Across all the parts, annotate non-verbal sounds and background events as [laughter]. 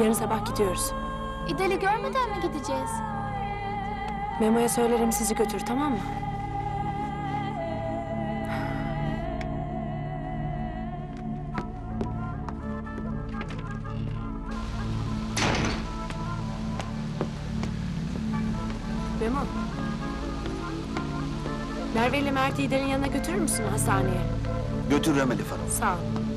Yarın sabah gidiyoruz. İdal'i görmeden mi gideceğiz? Memo'ya söylerim sizi götür tamam mı? Memo. Merve ile Mert'i İdel'in yanına götürür müsün hastaneye? Götürürüm Elif Hanım. Sağ ol.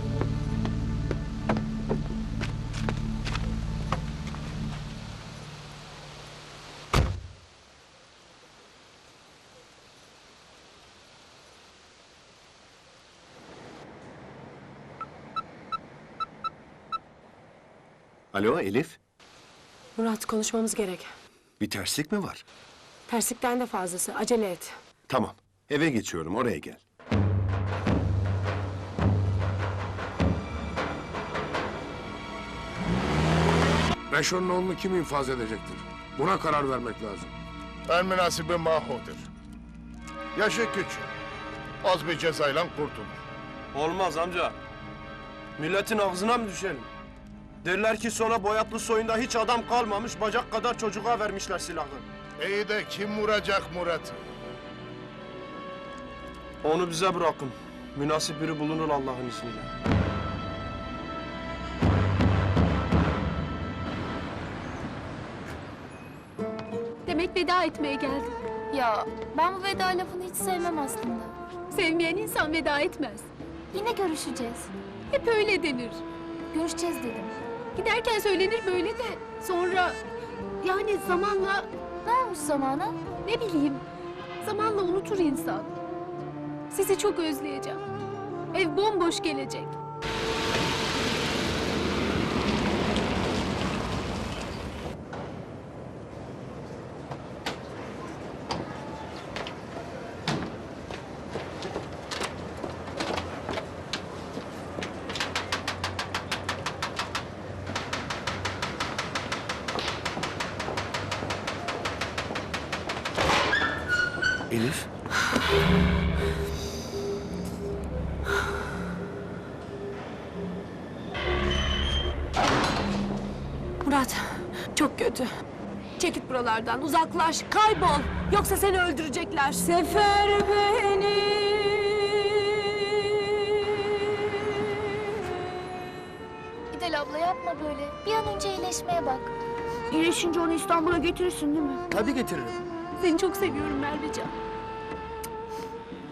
Alo Elif, Murat konuşmamız gerek. bir terslik mi var? Terslikten de fazlası. Acele et. Tamam, eve geçiyorum, oraya gel. Reşon'un oğlunu kim infaz edecektir? Buna karar vermek lazım. En münasibi Maho'dur. Yaşı küçük. Az bir cezayla kurtulur. Olmaz amca. Milletin ağzına mı düşelim? Derler ki sonra boyatlı soyunda hiç adam kalmamış, bacak kadar çocuğa vermişler silahı. İyi de kim vuracak Murat'ı? Onu bize bırakın. Münasip biri bulunur Allah'ın izniyle. Demek veda etmeye geldin. Ya ben bu veda lafını hiç sevmem aslında. Sevmeyen insan veda etmez. Yine görüşeceğiz. Hep öyle denir. Görüşeceğiz dedim. Giderken söylenir böyle de sonra yani zamanla Ne olmuş zamana? ne bileyim zamanla unutur insan. Sizi çok özleyeceğim. Ev bomboş gelecek. Elif, Murat, çok kötü. Çekit buralardan, uzaklaş, kaybol. Yoksa seni öldürecekler. Sefer beni. İdal abla yapma böyle. Bir an önce iyileşmeye bak. İyileşince onu İstanbul'a getirirsin değil mi? Tabii getiririm. Seni çok seviyorum Mervecan.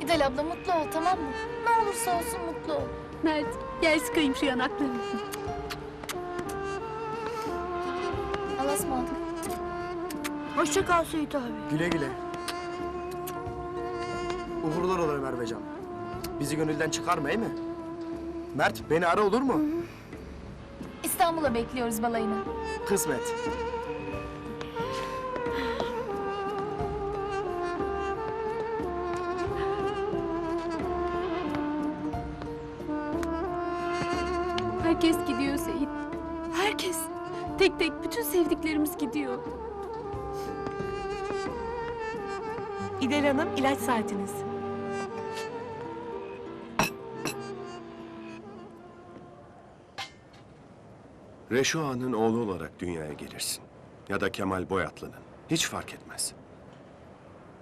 İdal abla mutlu ol tamam mı? Ne olursa olsun mutlu ol. Mert gel sıkayım şu yanaklarını. Allah'a ısmarladık. Hoşça kal Seyit abi. Güle güle. Uğurlar olur Mervecan. Bizi gönülden çıkarma iyi mi? Mert beni ara olur mu? İstanbul'a bekliyoruz balayını. Kısmet. Herkes gidiyor Seyit. Herkes. Tek tek bütün sevdiklerimiz gidiyor. İdel Hanım, ilaç saatiniz. Reşo Ağa'nın oğlu olarak dünyaya gelirsin. Ya da Kemal Boyatlı'nın. Hiç fark etmez.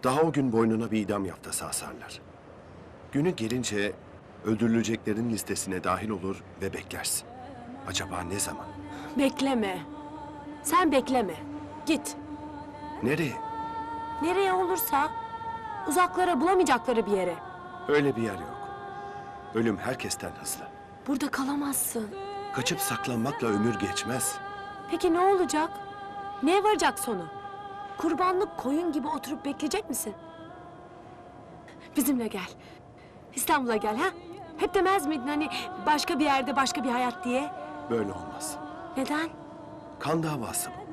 Daha o gün boynuna bir idam yaftası asarlar. Günü gelince öldürüleceklerin listesine dahil olur ve beklersin. Acaba ne zaman? Bekleme. Sen bekleme. Git. Nereye? Nereye olursa uzaklara bulamayacakları bir yere. Öyle bir yer yok. Ölüm herkesten hızlı. Burada kalamazsın. Kaçıp saklanmakla ömür geçmez. Peki ne olacak? Neye varacak sonu? Kurbanlık koyun gibi oturup bekleyecek misin? Bizimle gel. İstanbul'a gel ha? Hep demez miydin hani başka bir yerde başka bir hayat diye? Böyle olmaz. Neden? Kan davası bu.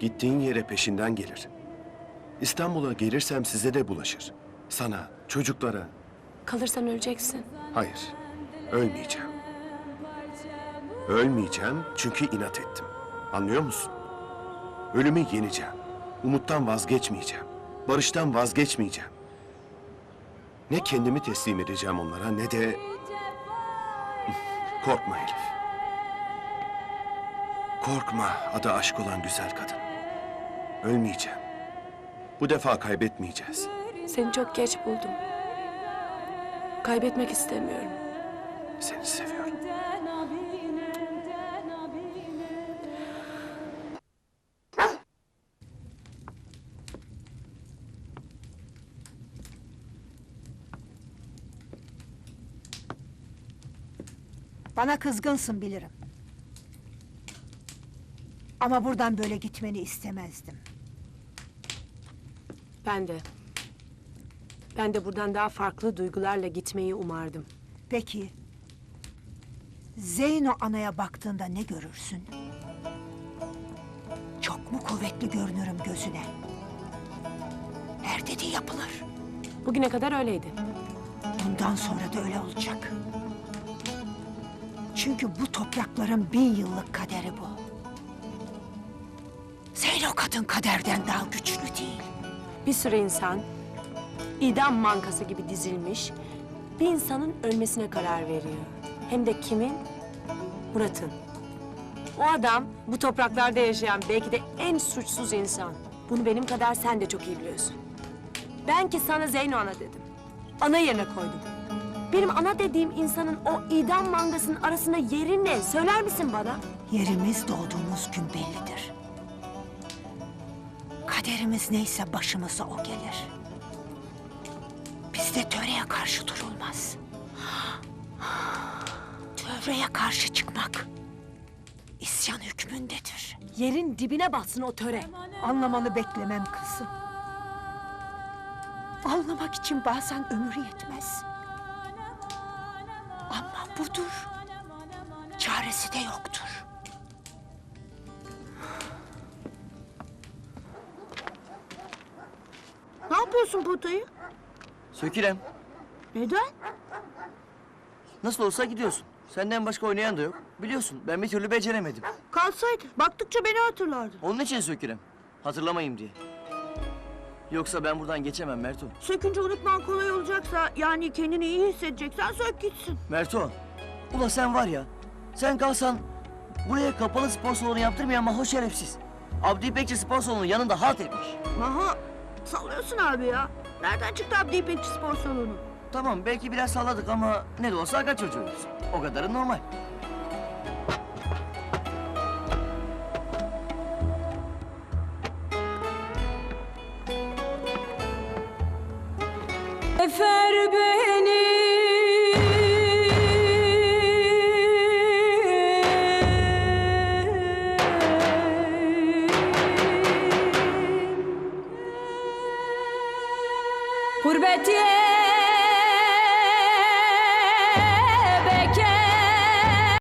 Gittiğin yere peşinden gelir. İstanbul'a gelirsem size de bulaşır. Sana, çocuklara. Kalırsan öleceksin. Hayır, ölmeyeceğim. Ölmeyeceğim çünkü inat ettim. Anlıyor musun? Ölümü yeneceğim. Umuttan vazgeçmeyeceğim. Barıştan vazgeçmeyeceğim. Ne kendimi teslim edeceğim onlara ne de... [laughs] Korkma Elif. Korkma, adı aşk olan güzel kadın. Ölmeyeceğim. Bu defa kaybetmeyeceğiz. Seni çok geç buldum. Kaybetmek istemiyorum. Seni seviyorum. Bana kızgınsın bilirim. Ama buradan böyle gitmeni istemezdim. Ben de. Ben de buradan daha farklı duygularla gitmeyi umardım. Peki... Zeyno anaya baktığında ne görürsün? Çok mu kuvvetli görünürüm gözüne? Her dediği yapılır. Bugüne kadar öyleydi. Bundan sonra da öyle olacak. Çünkü bu toprakların bin yıllık kaderi bu. Zeyno kadın kaderden daha güçlü değil. Bir sürü insan idam mankası gibi dizilmiş bir insanın ölmesine karar veriyor. Hem de kimin? Murat'ın. O adam bu topraklarda yaşayan belki de en suçsuz insan. Bunu benim kadar sen de çok iyi biliyorsun. Ben ki sana Zeyno ana dedim. Ana yerine koydum. Benim ana dediğim insanın o idam mangasının arasında yeri ne? Söyler misin bana? Yerimiz doğduğumuz gün bellidir. Kaderimiz neyse başımıza o gelir. Bizde töreye karşı durulmaz. Töreye karşı çıkmak isyan hükmündedir. Yerin dibine batsın o töre. Anlamanı beklemem kızım. Anlamak için bazen ömür yetmez. Budur. Çaresi de yoktur. Ne yapıyorsun potayı? Sökürem. Neden? Nasıl olsa gidiyorsun. Senden başka oynayan da yok. Biliyorsun ben bir türlü beceremedim. Kalsaydı. Baktıkça beni hatırlardın. Onun için sökürem. Hatırlamayayım diye. Yoksa ben buradan geçemem Merto. Sökünce unutman kolay olacaksa yani kendini iyi hissedeceksen sök gitsin. Merto. Ula sen var ya. Sen kalsan buraya kapalı spor salonu yaptırmayan mahoş şerefsiz. Abdi İpekçi spor salonu yanında halt etmiş. Maha sallıyorsun abi ya. Nereden çıktı Abdi İpekçi spor salonu? Tamam belki biraz salladık ama ne de olsa aga çocuğuyuz. O kadarı normal.